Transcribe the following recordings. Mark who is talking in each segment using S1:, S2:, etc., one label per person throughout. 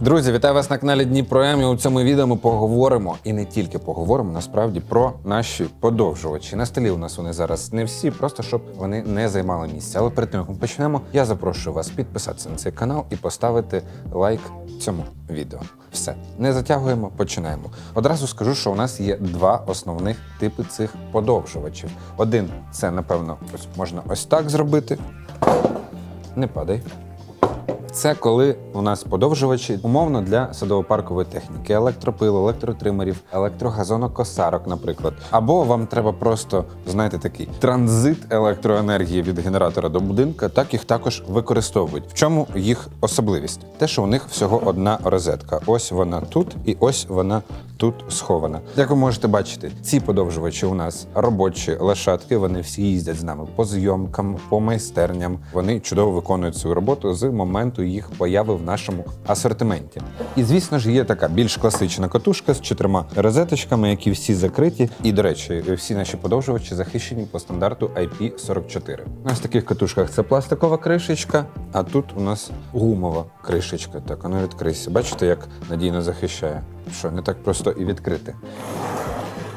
S1: Друзі, вітаю вас на каналі Дніпро І У цьому відео ми поговоримо і не тільки поговоримо насправді про наші подовжувачі. На столі у нас вони зараз не всі, просто щоб вони не займали місця. Але перед тим як ми почнемо, я запрошую вас підписатися на цей канал і поставити лайк цьому відео. Все не затягуємо, починаємо. Одразу скажу, що у нас є два основних типи цих подовжувачів. Один це напевно ось можна ось так зробити. Не падай. Це коли у нас подовжувачі умовно для садово-паркової техніки, електропил, електротримерів, електрогазонокосарок, наприклад. Або вам треба просто, знаєте, такий транзит електроенергії від генератора до будинка, так їх також використовують. В чому їх особливість? Те, що у них всього одна розетка. Ось вона тут, і ось вона тут схована. Як ви можете бачити, ці подовжувачі у нас робочі лошадки. Вони всі їздять з нами по зйомкам, по майстерням. Вони чудово виконують свою роботу з моменту їх появи в нашому асортименті. І звісно ж, є така більш класична катушка з чотирма розеточками, які всі закриті. І до речі, всі наші подовжувачі захищені по стандарту IP44. У нас в таких катушках це пластикова кришечка, а тут у нас гумова кришечка. Так, вона відкрийся. Бачите, як надійно захищає. Що не так просто і відкрити.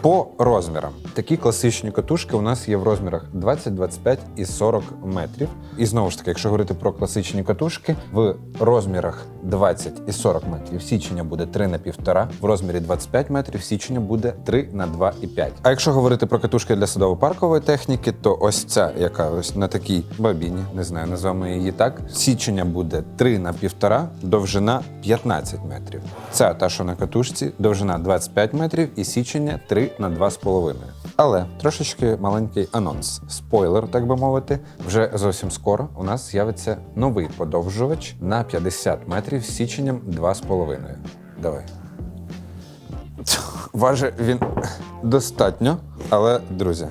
S1: По розмірам такі класичні катушки у нас є в розмірах 20, 25 і 40 метрів. І знову ж таки, якщо говорити про класичні катушки, в розмірах 20 і 40 метрів січення буде 3 на 1,5, в розмірі 25 метрів січення буде 3 на 2,5. А якщо говорити про катушки для садово-паркової техніки, то ось ця, яка ось на такій бабіні, не знаю, називаємо її так. Січення буде 3 на 1,5, довжина 15 метрів. Ця та, що на катушці, довжина 25 метрів і січення 3 на 2,5. Але трошечки маленький анонс, спойлер, так би мовити, вже зовсім скоро у нас з'явиться новий подовжувач на 50 метрів січенням 2,5. Давай. Важить він достатньо, але, друзі,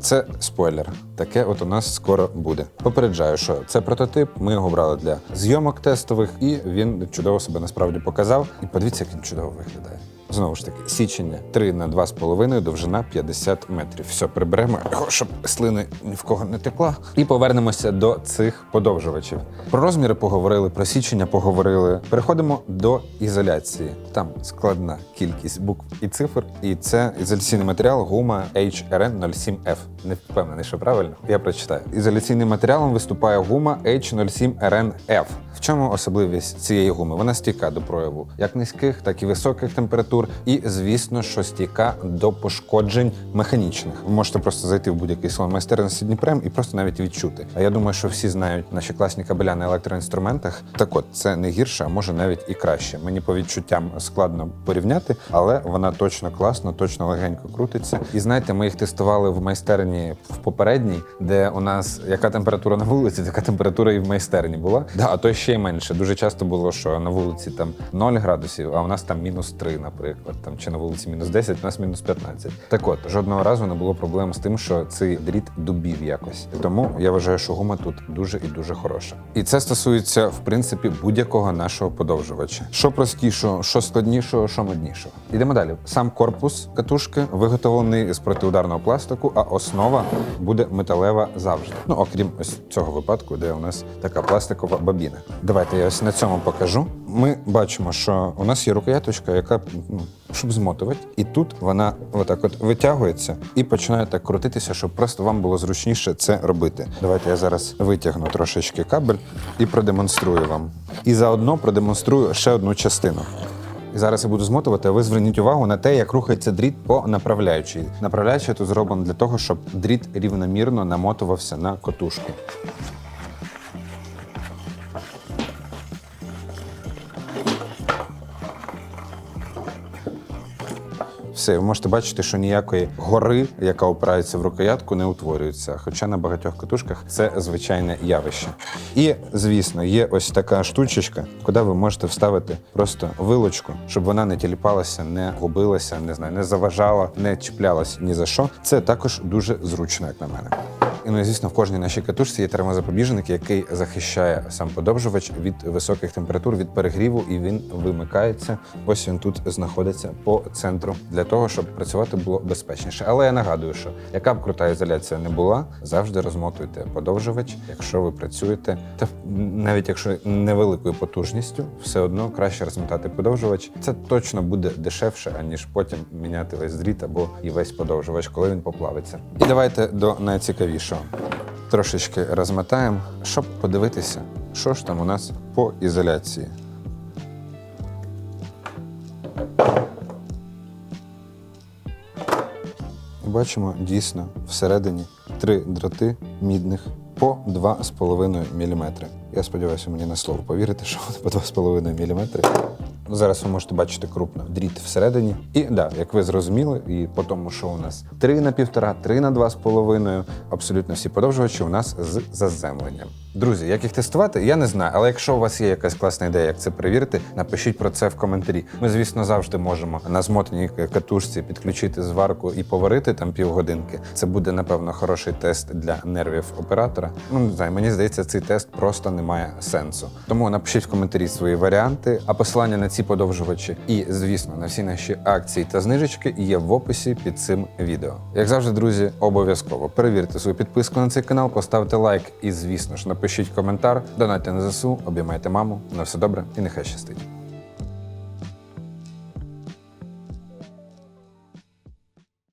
S1: це спойлер. Таке от у нас скоро буде. Попереджаю, що це прототип. Ми його брали для зйомок тестових, і він чудово себе насправді показав. І подивіться, як він чудово виглядає. Знову ж таки, січення 3 на 2,5, довжина 50 метрів. Все, приберемо щоб слини ні в кого не текла. І повернемося до цих подовжувачів. Про розміри поговорили, про січення поговорили. Переходимо до ізоляції. Там складна кількість букв і цифр, і це ізоляційний матеріал гума HRN07F. Не впевнений, що правильно. Я прочитаю. Ізоляційним матеріалом виступає гума H07RNF. В чому особливість цієї гуми? Вона стійка до прояву як низьких, так і високих температур, і звісно, що стійка до пошкоджень механічних. Ви можете просто зайти в будь-який салон майстерності Дніпрем і просто навіть відчути. А я думаю, що всі знають наші класні кабеля на електроінструментах. Так от це не гірше, а може навіть і краще. Мені по відчуттям складно порівняти, але вона точно класно, точно легенько крутиться. І знаєте, ми їх тестували в майстерні в попередній, де у нас яка температура на вулиці, така температура і в майстерні була. Да, а то ще менше. Дуже часто було, що на вулиці там 0 градусів, а у нас там мінус 3, наприклад, там чи на вулиці мінус 10, у нас мінус 15. Так от жодного разу не було проблем з тим, що цей дріт дубів якось. Тому я вважаю, що гума тут дуже і дуже хороша. І це стосується в принципі будь-якого нашого подовжувача. Що простішого, що складнішого, що моднішого. Ідемо далі. Сам корпус катушки виготовлений з протиударного пластику, а основа буде металева завжди. Ну окрім ось цього випадку, де у нас така пластикова бабіна. Давайте я ось на цьому покажу. Ми бачимо, що у нас є рукояточка, яка ну, щоб змотувати, і тут вона отак от витягується і починає так крутитися, щоб просто вам було зручніше це робити. Давайте я зараз витягну трошечки кабель і продемонструю вам. І заодно продемонструю ще одну частину. І зараз я буду змотувати, а ви зверніть увагу на те, як рухається дріт по направляючій. Направляюча тут зроблена для того, щоб дріт рівномірно намотувався на котушку. Все, ви можете бачити, що ніякої гори, яка опирається в рукоятку, не утворюється. Хоча на багатьох катушках це звичайне явище. І, звісно, є ось така штучечка, куди ви можете вставити просто вилочку, щоб вона не тіліпалася, не губилася, не знаю, не заважала, не чіплялася ні за що. Це також дуже зручно, як на мене. І ну звісно, в кожній нашій катушці є термозапобіжник, який захищає сам подовжувач від високих температур, від перегріву, і він вимикається. Ось він тут знаходиться по центру для того, щоб працювати було безпечніше. Але я нагадую, що яка б крута ізоляція не була, завжди розмотуйте подовжувач, якщо ви працюєте, та навіть якщо невеликою потужністю, все одно краще розмотати подовжувач. Це точно буде дешевше, аніж потім міняти весь дріт або і весь подовжувач, коли він поплавиться. І давайте до найцікавішого. Трошечки розмотаємо, щоб подивитися, що ж там у нас по ізоляції. Бачимо дійсно всередині три дроти мідних по 2,5 мм. Я сподіваюся, мені на слово повірите, що по 2,5 мм. Зараз ви можете бачити крупно дріт всередині. І да, як ви зрозуміли, і по тому, що у нас 3 на 1,5, 3 на 2,5, абсолютно всі подовжувачі у нас з заземленням. Друзі, як їх тестувати, я не знаю. Але якщо у вас є якась класна ідея, як це перевірити, напишіть про це в коментарі. Ми, звісно, завжди можемо на змотаній катушці підключити зварку і поварити там півгодинки. Це буде, напевно, хороший тест для нервів оператора. Ну не знаю, мені здається, цей тест просто не має сенсу. Тому напишіть в коментарі свої варіанти, а посилання на ці подовжувачі і, звісно, на всі наші акції та знижечки є в описі під цим відео. Як завжди, друзі, обов'язково перевірте свою підписку на цей канал, поставте лайк і, звісно ж, напишіть коментар, донайте на ЗСУ, обіймайте маму. На все добре і нехай щастить.